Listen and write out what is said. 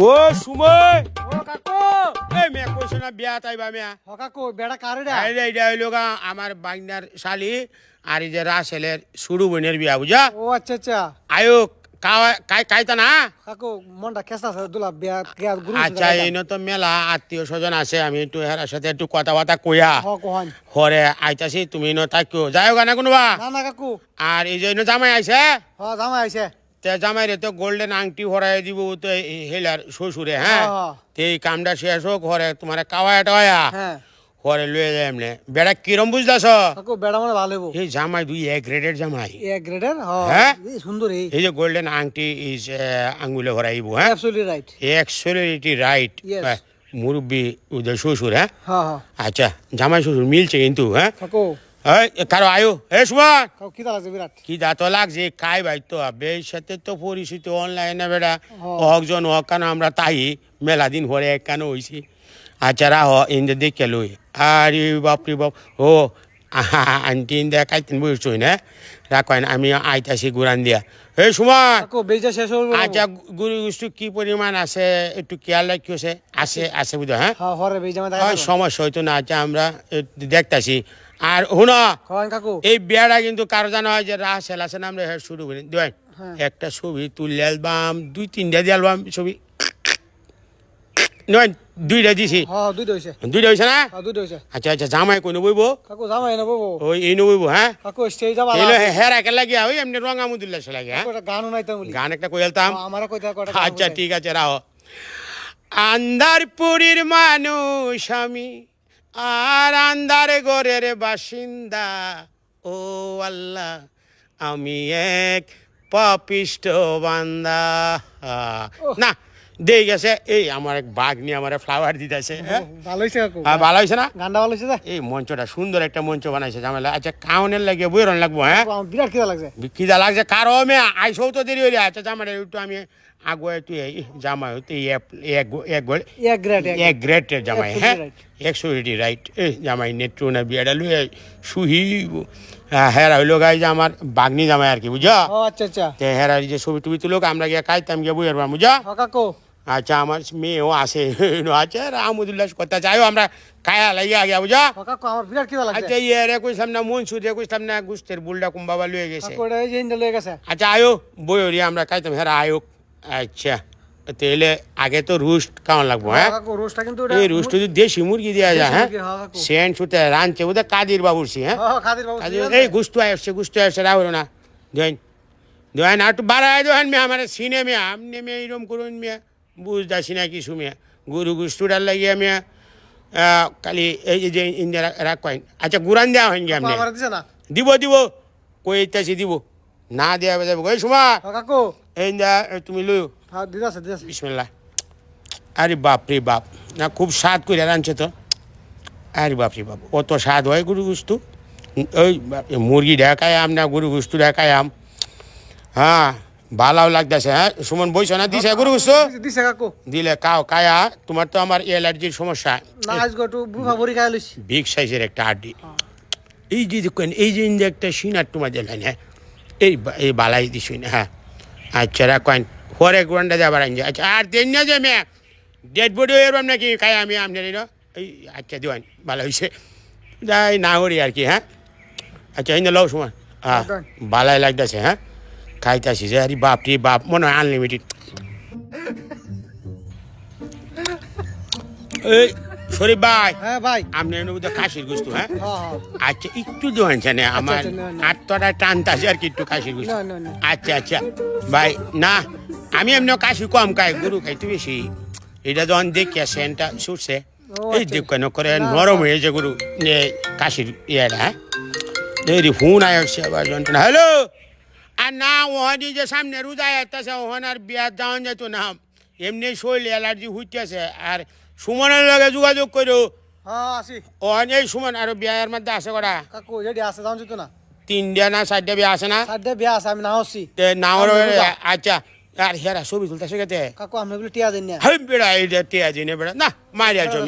ও সুময় ও কাকু। এই মেয়ে কইছো না বিয়া তাইবা মেয়া? ও কাকু বেড়া কারে রে আরে এইটা হইল গা আমার বাগনার শালি আর এই যে রাসেলের সুরু বোনের বিয়া বুঝা? ও আচ্ছা আচ্ছা। আয়ো আচ্ছা এই তো মেলা আত্মীয় স্বজন আছে আমি একটু হেরার সাথে একটু কথা বার্তা কইয়া হরে আইতাছি তুমি ন তাকিও যাই হোক না কোনোবা আর এই যে জামাই আইছে? হ জামাই আইছে। তে জামাই রে তো গোল্ডেন আংটি হরাই দিব তো হেলার শ্বশুরে হ্যাঁ? হ্যাঁ। তে এই কামটা শেষ হোক হরে তোমার কাওয়া টাওয়া হ্যাঁ। হরে লয়ে যায় এমনি। বেড়া কিরম বুঝলাছ? বেড়া মানে ভালো এই জামাই দুই এক গ্রেডের জামাই। এ গ্রেডের হ্যাঁ? সুন্দর। এই যে গোল্ডেন আংটি ইজ আঙ্গুলে হরাইব হ্যাঁ? Absolutely right absolutely right. মুরব্বী ওদের শ্বশুর হ্যাঁ? হ্যাঁ হ্যাঁ। আচ্ছা জামাই শ্বশুর মিলছে কিন্তু হ্যাঁ? কারও আয়ো হে সুমন কি বিরাট লাগছে ভাই তো সাথে তো পরিচিত অনলাইনে বেড়া হক কেন আমরা তাই মেলা দিন কেন হইছি আচ্ছা রাহ ইন্দে দেখে লই আরে বাপরে বাপ ও আন্টি ইন্দে কাইতেন বুঝছই না? রাখেন আমি আইতাছি গুরান দিয়া। হে বেজা আচ্ছা গুরু গুস্তু কি পরিমাণ আছে? একটু খেয়াল আছে আছে বুঝো হ্যাঁ? হ্যাঁ সমস্যা হইতো না। আচ্ছা আমরা দেখতাছি। আর শুনো কাকু। এই বিয়াটা কিন্তু কারও জানা হয় যে রাসেল আছে না আমরা শুরু করি। হ্যাঁ। একটা ছবি তুললে অ্যালবাম দুই তিনটা দিয়ে অ্যালবাম ছবি। নয় দুইটা দিছি। হ্যাঁ দুইটা হইছে দুইটা না? হ্যাঁ দুইটা হইছে আচ্ছা আচ্ছা জামাই কই নবইব কাকু জামাই না ওই এই নবইব হ্যাঁ কাকু স্টেজ যাবা এলো হেরা কে লাগিয়া ওই এমনি রঙামুদুল্লাহ সে লাগে হ্যাঁ একটা গানও নাইতাম গান একটা কইলতাম আমারও কইতা কটা আচ্ছা ঠিক আছে রাও আন্দারপুরীর মানুষ আমি আর আন্দার ঘরের বাসিন্দা। ও আল্লাহ আমি এক পাপিষ্ট বান্দা। না দেই গেছে এই আমার এক বাঘ নিয়ে আমার ফ্লাওয়ার দিতেছে হ্যাঁ? ভালো হয়েছে না? গানটা ভালো হয়েছে এই মঞ্চটা সুন্দর একটা মঞ্চ বানাইছে ঝামেলা। আচ্ছা কাউনের লাগে বইরন লাগবো হ্যাঁ? বিরাট কিদা লাগছে। খিদা লাগছে কারও আমি আইসও তো দেরি হয়ে আচ্ছা জামাই একটু আমি একটু এই জামাই হতে এক গ্রেটের জামাই হ্যাঁ. একশো এইটি রাইট এই জামাই নেট্রো না বিয়াটা লুয়ে সুহি হেরা হইল গাই যে আমার বাগনি জামাই আর কি বুঝা আচ্ছা আচ্ছা। হেরা যে ছবি টুবি তুলো আমরা গিয়ে খাইতাম গিয়ে বুঝার বুঝা কাকু। আচ্ছা আমার মেয়েও আসে আছে রামুদুল্লাহ কথা চাইও আমরা খায়া লাগিয়া গিয়া বুঝা আচ্ছা ইয়ে রে কইসাম না মনসুর রে কইসাম না গুস্তের বুলটা কুম বাবা লুয়ে গেছে। আচ্ছা আয়ো বইরি আমরা খাইতাম হেরা আয়ো। আচ্ছা তাহলে আগে তো রুস্ট কেমন লাগবো হ্যাঁ? এই রুস্ট যদি দেশি মুরগি দেওয়া যায় হ্যাঁ? হ্যাঁ, সেন ছুটে রাঁধছে বোধহয় কাদির বাবুরছি হ্যাঁ? হ খাদির বাবু কাদির এই গুস্তু আসছে গুস্তু আসছে রাহুল না দেন দেন আর একটু বাড়ায় দেন মেয়ে আমার সিনে মেয়ে আপনি মেয়ে এরম করুন মেয়ে। বুঝতেছি না কিছু মেয়ে। গুরু গুস্তুটার লাগিয়ে মেয়ে খালি এই যে ইন্দিয়া রাখেন। আচ্ছা গুরান দেওয়া হয়নি আপনি দিব দিব কইতেছি দিব। না দেওয়া যাবে ওই সময় কাকু। এই তুমি লইও। দিদাছে দিদাছে বিসমিল্লাহ। আরে বাপ রে বাপ না খুব স্বাদ করে রাঁধছে তো। আরে বাপ রে বাপ অত স্বাদ হয় গরু গুস্তু? ওই মুরগি ঢাকায়াম না গরু গুস্তু ঢাকায়াম হ্যাঁ ভালো লাগতেছে হ্যাঁ? সুমন বইছ না? দিছে গরু গুস্তু? দিছে- কাকু। দিলে কাও কায়া তোমার তো আমার অ্যালার্জির সমস্যা। না আজ গটু বুফা ভরি খাই লইছি। বিগ সাইজের একটা হাড্ডি এই যে এই যে একটা সিনার তোমার দিলেন হ্যাঁ? এই এই বালাই দিছুন হ্যাঁ আচ্ছা রাখেন। পরে গ্রান্ডা যাবার আনছে। আচ্ছা আর দেন না যে মেয়ে। ডেড বডি হয়ে এরম নাকি খাই আমি আপনার এই এই আচ্ছা দিওয়ান ভালো হয়েছে যাই না করি আর কি হ্যাঁ। আচ্ছা এই না লও সময়। হ্যাঁ বালাই লাগতেছে হ্যাঁ। খাইতেছি যে আরে বাপ রে বাপ মনে হয় আনলিমিটেড এই শরীফ ভাই হ্যাঁ ভাই। আপনি বুঝতে খাসির গুস্তু হ্যাঁ? আচ্ছা একটু দেওয়ান না আমার আচ্ছা, না, না। আটটা টানতে আছে আর কি একটু খাসির গুস্তু। আচ্ছা আচ্ছা ভাই না আমি এমনি কাশি কম খাই গরু খাইতে বেশি। এটা যখন দেখি সেনটা ছুটছে এই আচ্ছা। দেখ কেন করে নরম হয়েছে গরু এ, কাশির ইয়েটা হ্যাঁ? এই ফোন আসছে আবার যন্ত্রণা। হ্যালো! আর না ওহানি যে সামনে রোজায় আসতেছে ওহান আর বিয়ার যাওয়ান যেত না। এমনি শরীর অ্যালার্জি হইতেছে আর সুমনের লগে যোগাযোগ করো হ্যাঁ আসি। ও এই সুমন আর বিয়ের মধ্যে আছে করা কাকু রেডি আছে যাও যেত না? তিনটা না চারটা বিয়া আছে না? সাড্ডে বিয়া আছে আমি না হচ্ছি তে নাওর আচ্ছা আর হেরা ছবি তুলতেছে শিখেতে কাকু আমি টিয়া দেন না। বেড়া এইটা টিয়া জিনে বেড়া। না মারিয়া আছো।